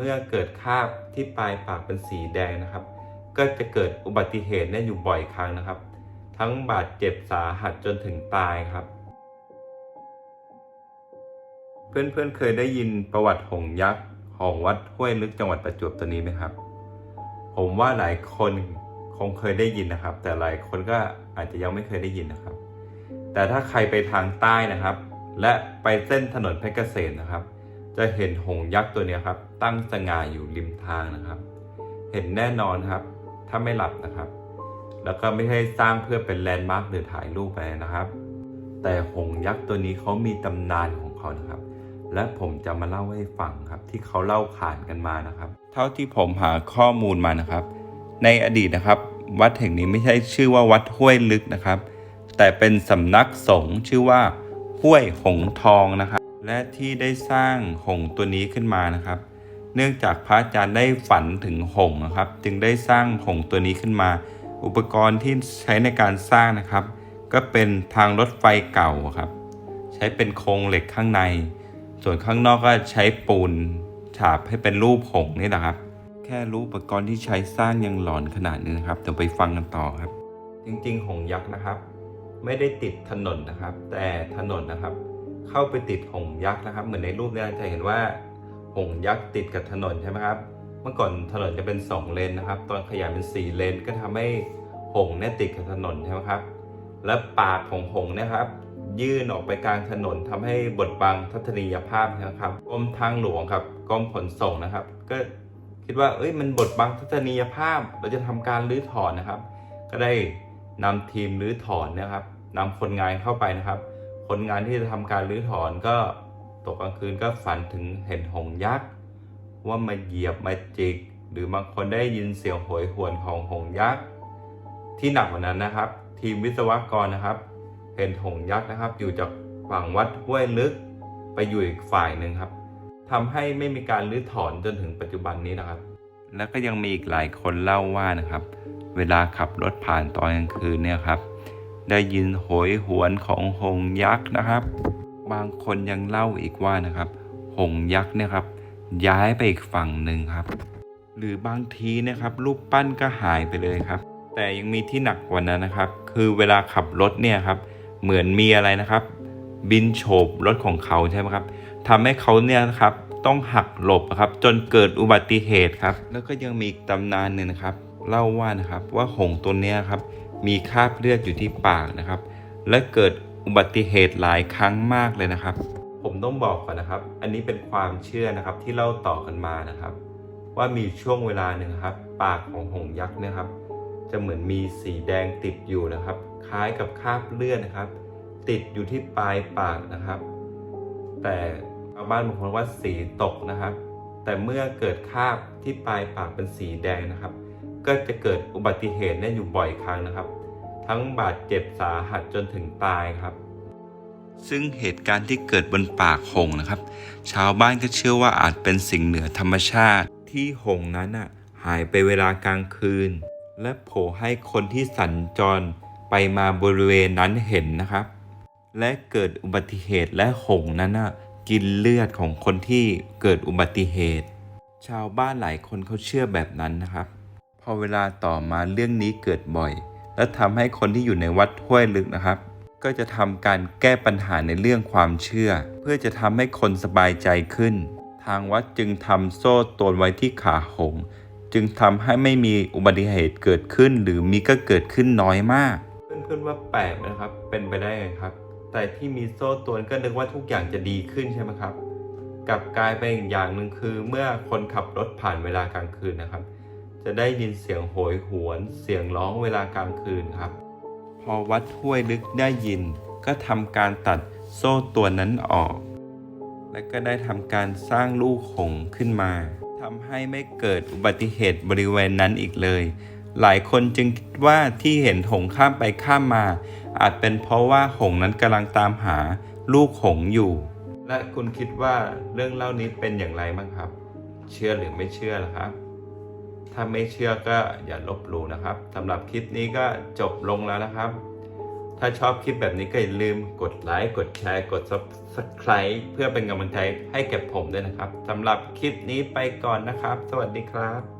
มื่อเกิดคราบที่ปลายปากเป็นสีแดงนะครับ ก็จะเกิดอุบัติเหตุเนี่ยอยู่บ่อยครั้งนะครับ ทั้งบาดเจ็บสาหัสจนถึงตายครับ เพื่อนๆเคยได้ยินประวัติหงยักษ์ของวัดห้วยลึกจังหวัดประจวบตัวนี้ไหมครับ ผมว่าหลายคนคงเคยได้ยินนะครับ แต่หลายคนก็อาจจะยังไม่เคยได้ยินนะครับ แต่ถ้าใครไปทางใต้นะครับ และไปเส้นถนนเพชรเกษมนะครับ จะเห็นหงยักษ์ตัวนี้ครับ ตั้งสง่าอยู่ริมทางนะครับ เห็นแน่นอนครับ ถ้าไม่หลับนะครับ แล้วก็ไม่ใช่สร้างเพื่อเป็นแลนด์มาร์คหรือถ่ายรูปอะไรนะครับ แต่หงยักษ์ตัวนี้เขามีตำนานของเขานะครับ และผมจะมาเล่าให้ฟังครับ ที่เขาเล่าขานกันมานะครับ เท่าที่ผมหาข้อมูลมานะครับ ในอดีตนะครับ วัดแห่งนี้ไม่ใช่ชื่อว่าวัดห้วยลึกนะครับ แต่เป็นสำนักสงฆ์ชื่อว่าห้วยหงทองนะครับ และที่ได้สร้างหงตัวนี้ขึ้นมานะครับ เนื่องจากพระอาจารย์ได้ฝันถึงหงนะครับ จึงได้สร้างหงตัวนี้ขึ้นมา อุปกรณ์ที่ใช้ในการสร้างนะครับ ก็เป็นทางรถไฟเก่าครับ ใช้เป็นโครงเหล็กข้างใน ส่วนข้างนอกก็ใช้ปูนฉาบให้เป็นรูปหงนี่นะครับ แค่รู้อุปกรณ์ที่ใช้สร้างยังหลอนขนาดนี้นะครับเดี๋ยวไปฟังกันต่อครับ จริงๆหงยักษ์นะครับ ไม่ได้ติดถนนนะครับ แต่ถนนนะครับ เข้าไปติดหงยักษ์นะครับ เหมือนในรูปเนี้จะเห็นว่าหงยักษ์ติดกับถนนใช่ไหมครับ เมื่อก่อนถนนจะเป็น 2 เลนนะครับ ตอนขยายเป็น 4 เลนก็ทำให้หงเนี่ยติดกับถนนใช่ไหมครับ และปากของหงนะครับ ยื่นออกไปกลางถนนทำให้บดบังทัศนียภาพนะครับกรมทางหลวงครับกรมขนส่งนะครับ ก็คิดว่าเอ้ยมันบดบังทัศนียภาพ เราจะทำการรื้อถอนนะครับ ก็ได้นำทีมรื้อถอนนะครับนำคนงานเข้าไปนะครับ คนงานที่จะทำการรื้อถอนก็ตกกลางคืนก็ฝันถึงเห็นหงยักษ์ว่ามาเหยียบมาจิก หรือบางคนได้ยินเสียงโหยหวนของหงยักษ์ที่หนักกว่านั้นนะครับ ทีมวิศวกรนะครับ เห็นหงยักษ์นะครับ อยู่จากฝั่งวัดห้วยลึกไปอยู่อีกฝ่ายหนึ่งครับทำให้ไม่มีการรื้อถอนจนถึงปัจจุบันนี้นะครับ แล้วก็ยังมีอีกหลายคนเล่าว่านะครับ เวลาขับรถผ่านตอนกลางคืนเนี่ยครับ ได้ยินโหยหวนของหงยักษ์นะครับ บางคนยังเล่าอีกว่านะครับ หงยักษ์เนี่ยครับ ย้ายไปอีกฝั่งหนึ่งครับ หรือบางทีนะครับรูปปั้นก็หายไปเลยครับ แต่ยังมีที่หนักกว่านั้นนะครับ คือเวลาขับรถเนี่ยครับ เหมือนมีอะไรนะครับ บินโฉบรถของเขาใช่ไหมครับทำให้เขาเนี่ยครับต้องหักหลบครับ จนเกิดอุบัติเหตุครับ แล้วก็ยังมีอีกตำนานหนึ่งนะครับ เล่าว่านะครับว่าหงตัวเนี้ยครับ มีคราบเลือดอยู่ที่ปากนะครับ และเกิดอุบัติเหตุหลายครั้งมากเลยนะครับ ผมต้องบอกก่อนนะครับ อันนี้เป็นความเชื่อนะครับที่เล่าต่อกันมานะครับ ว่ามีช่วงเวลาหนึ่งครับ ปากของหงส์ยักษ์นี่ยครับ จะเหมือนมีสีแดงติดอยู่นะครับ คล้ายกับคราบเลือดนะครับ ติดอยู่ที่ปลายปากนะครับ แต่ชาวบ้านบางคนว่าสีตกนะครับ แต่เมื่อเกิดคราบที่ปลายปากเป็นสีแดงนะครับ ก็จะเกิดอุบัติเหตุเนี่ยอยู่บ่อยครั้งนะครับ ทั้งบาดเจ็บสาหัสจนถึงตายครับ ซึ่งเหตุการณ์ที่เกิดบนปากหงนะครับ ชาวบ้านก็เชื่อว่าอาจเป็นสิ่งเหนือธรรมชาติ ที่หงนั้นน่ะหายไปเวลากลางคืน และโผล่ให้คนที่สัญจรไปมาบริเวณนั้นเห็นนะครับ และเกิดอุบัติเหตุและหงนั้นน่ะกินเลือดของคนที่เกิดอุบัติเหตุ ชาวบ้านหลายคนเขาเชื่อแบบนั้นนะครับ พอเวลาต่อมาเรื่องนี้เกิดบ่อย และทำให้คนที่อยู่ในวัดห้วยลึกนะครับ ก็จะทำการแก้ปัญหาในเรื่องความเชื่อ เพื่อจะทำให้คนสบายใจขึ้น ทางวัดจึงทำโซ่ตรวนไว้ที่ขาหง จึงทำให้ไม่มีอุบัติเหตุเกิดขึ้น หรือมีก็เกิดขึ้นน้อยมากเพื่อนๆว่าแปลกนะครับ เป็นไปได้ไงครับ แต่ที่มีโซ่ตรวนก็นึกว่าทุกอย่างจะดีขึ้นใช่ไหมครับกลับกลายเป็นอีกอย่างหนึ่งคือเมื่อคนขับรถผ่านเวลากลางคืนนะครับ จะได้ยินเสียงโหยหวน เสียงร้องเวลากลางคืนครับ พอวัดห้วยลึกได้ยิน ก็ทำการตัดโซ่ตัวนั้นออก และก็ได้ทำการสร้างลูกหงส์ขึ้นมาทำให้ไม่เกิดอุบัติเหตุบริเวณนั้นอีกเลย หลายคนจึงคิดว่าที่เห็นหงส์ข้ามไปข้ามมา อาจเป็นเพราะว่าหงส์นั้นกำลังตามหาลูกหงส์อยู่ และคุณคิดว่าเรื่องเล่านี้เป็นอย่างไรบ้างครับ เชื่อหรือไม่เชื่อล่ะครับ ถ้าไม่เชื่อก็อย่าลบหลู่นะครับสำหรับคลิปนี้ก็จบลงแล้วนะครับ ถ้าชอบคลิปแบบนี้ก็อย่าลืมกดไลค์กดแชร์กด subscribe เพื่อเป็นกำลังใจให้แก่ผมด้วยนะครับสำหรับคลิปนี้ไปก่อนนะครับ สวัสดีครับ